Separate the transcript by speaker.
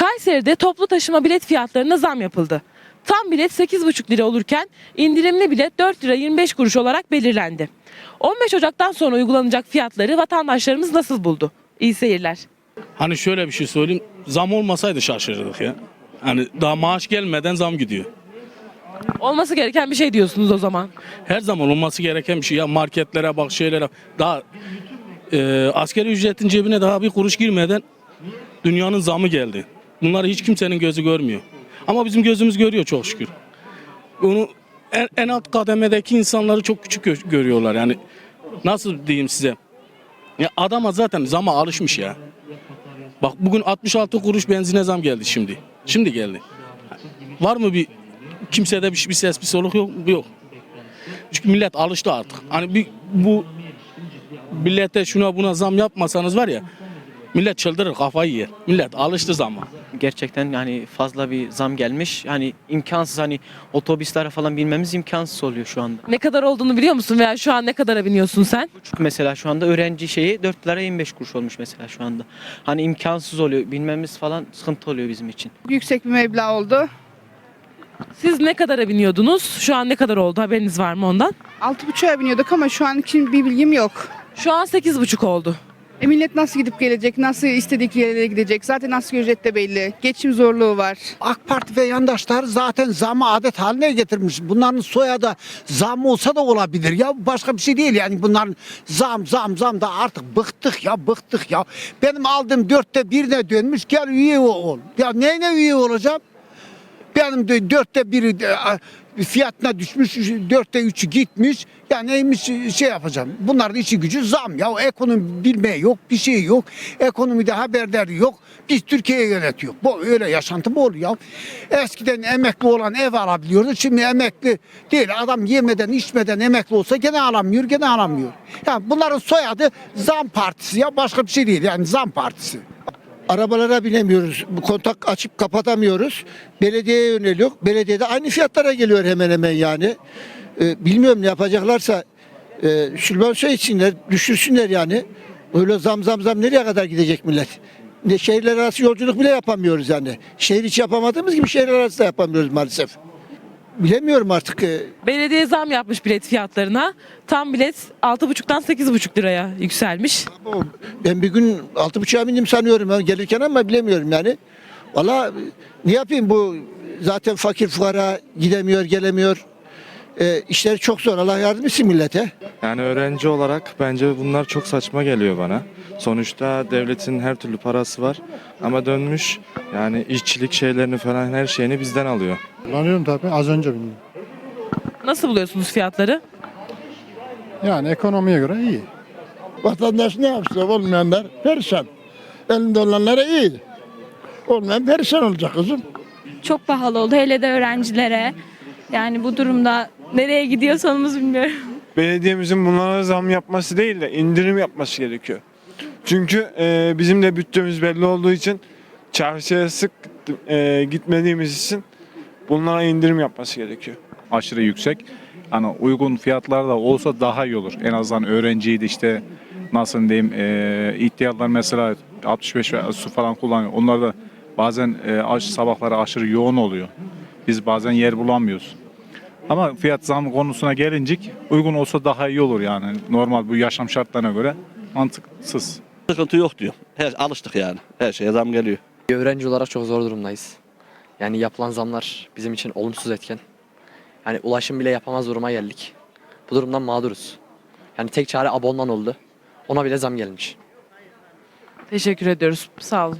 Speaker 1: Kayseri'de toplu taşıma bilet fiyatlarına zam yapıldı. Tam bilet 8,5 lira olurken indirimli bilet 4 lira 25 kuruş olarak belirlendi. 15 Ocak'tan sonra uygulanacak fiyatları vatandaşlarımız nasıl buldu? İyi seyirler.
Speaker 2: Hani şöyle bir şey söyleyeyim. Zam olmasaydı şaşırırdık ya. Hani daha maaş gelmeden zam gidiyor.
Speaker 1: Olması gereken bir şey diyorsunuz o zaman.
Speaker 2: Her zaman olması gereken bir şey. Ya marketlere bak şeylere. Daha e, askeri ücretin cebine daha bir kuruş girmeden dünyanın zamı geldi. Bunları hiç kimsenin gözü görmüyor. Ama bizim gözümüz görüyor çok şükür. Onu en, en alt kademedeki insanları çok küçük gö- görüyorlar. Yani nasıl diyeyim size? Ya adama zaten zama alışmış ya. Bak bugün 66 kuruş benzine zam geldi şimdi. Şimdi geldi. Var mı bir kimsede bir, bir ses bir soluk yok yok. Çünkü millet alıştı artık. Hani bir bu millete şuna buna zam yapmasanız var ya millet çıldırır kafayı yer. Millet alıştı zama.
Speaker 3: gerçekten yani fazla bir zam gelmiş. Hani imkansız hani otobüslere falan binmemiz imkansız oluyor şu anda.
Speaker 1: Ne kadar olduğunu biliyor musun veya şu an ne kadara biniyorsun sen?
Speaker 3: Buçuk mesela şu anda öğrenci şeyi 4 lira 25 kuruş olmuş mesela şu anda. Hani imkansız oluyor. Binmemiz falan sıkıntı oluyor bizim için.
Speaker 4: yüksek bir meblağ oldu.
Speaker 1: Siz ne kadara biniyordunuz? Şu an ne kadar oldu? Haberiniz var mı ondan?
Speaker 4: 6,5'a biniyorduk ama şu an için bir bilgim yok.
Speaker 1: Şu an 8,5 oldu.
Speaker 4: E millet nasıl gidip gelecek, nasıl istedikleri yerlere gidecek? Zaten asgari ücret de belli. Geçim zorluğu var.
Speaker 5: AK Parti ve yandaşlar zaten zamı adet haline getirmiş. Bunların soyadı zam olsa da olabilir ya başka bir şey değil yani bunların zam zam zam da artık bıktık ya bıktık ya. Benim aldığım dörtte birine dönmüş gel üye ol. Ya neyine üye olacağım? Benim dörtte biri a, fiyatına düşmüş, dörtte üçü gitmiş. Ya neymiş şey yapacağım. Bunların işi gücü zam ya. Ekonomi bilme yok, bir şey yok. Ekonomide haberler yok. Biz Türkiye'yi yönetiyor. Bu öyle yaşantı bu oluyor ya. Eskiden emekli olan ev alabiliyordu. Şimdi emekli değil. Adam yemeden içmeden emekli olsa gene alamıyor, gene alamıyor. Yani bunların soyadı zam partisi ya başka bir şey değil. Yani zam partisi. Arabalara binemiyoruz. Bu kontak açıp kapatamıyoruz. Belediyeye yöneliyor. Belediyede aynı fiyatlara geliyor hemen hemen yani. Ee, bilmiyorum ne yapacaklarsa e, sübvanse etsinler, düşürsünler yani. Öyle zam zam zam nereye kadar gidecek millet? Ne şehirler arası yolculuk bile yapamıyoruz yani. Şehir içi yapamadığımız gibi şehirler arası da yapamıyoruz maalesef. Bilemiyorum artık. e,
Speaker 1: Belediye zam yapmış bilet fiyatlarına. Tam bilet 6,5'tan 8,5 liraya yükselmiş.
Speaker 5: Ben bir gün altı buçuğa bindim sanıyorum gelirken ama bilemiyorum yani. Valla ne yapayım bu zaten fakir fukara gidemiyor gelemiyor. E, işleri çok zor Allah yardım etsin millete.
Speaker 6: Yani öğrenci olarak bence bunlar çok saçma geliyor bana. Sonuçta devletin her türlü parası var ama dönmüş yani işçilik şeylerini falan her şeyini bizden alıyor.
Speaker 7: Kullanıyorum tabii. Az önce bindim.
Speaker 1: Nasıl buluyorsunuz fiyatları?
Speaker 7: Yani ekonomiye göre iyi.
Speaker 8: Vatandaş ne yapsa olmayanlar perişan. Elinde olanlara iyi. Olmayan perişan olacak kızım.
Speaker 9: çok pahalı oldu hele de öğrencilere. Yani bu durumda nereye gidiyor sonumuz bilmiyorum.
Speaker 10: belediyemizin bunlara zam yapması değil de indirim yapması gerekiyor. Çünkü e, bizim de bütçemiz belli olduğu için çarşıya sık e, gitmediğimiz için bunlara indirim yapması gerekiyor.
Speaker 11: aşırı yüksek. Hani uygun fiyatlar da olsa daha iyi olur. En azından öğrenciydi işte nasıl diyeyim e, ihtiyarlar mesela 65 ve su falan kullanıyor. Onlar da bazen e, aş, sabahları aşırı yoğun oluyor. Biz bazen yer bulamıyoruz. Ama fiyat zam konusuna gelincik uygun olsa daha iyi olur yani. Normal bu yaşam şartlarına göre mantıksız.
Speaker 12: Sıkıntı yok diyor. Her, alıştık yani. Her şeye zam geliyor.
Speaker 13: Öğrenci olarak çok zor durumdayız. Yani yapılan zamlar bizim için olumsuz etken. Yani ulaşım bile yapamaz duruma geldik. Bu durumdan mağduruz. Yani tek çare abonman oldu. Ona bile zam gelmiş.
Speaker 1: Teşekkür ediyoruz. Sağ olun.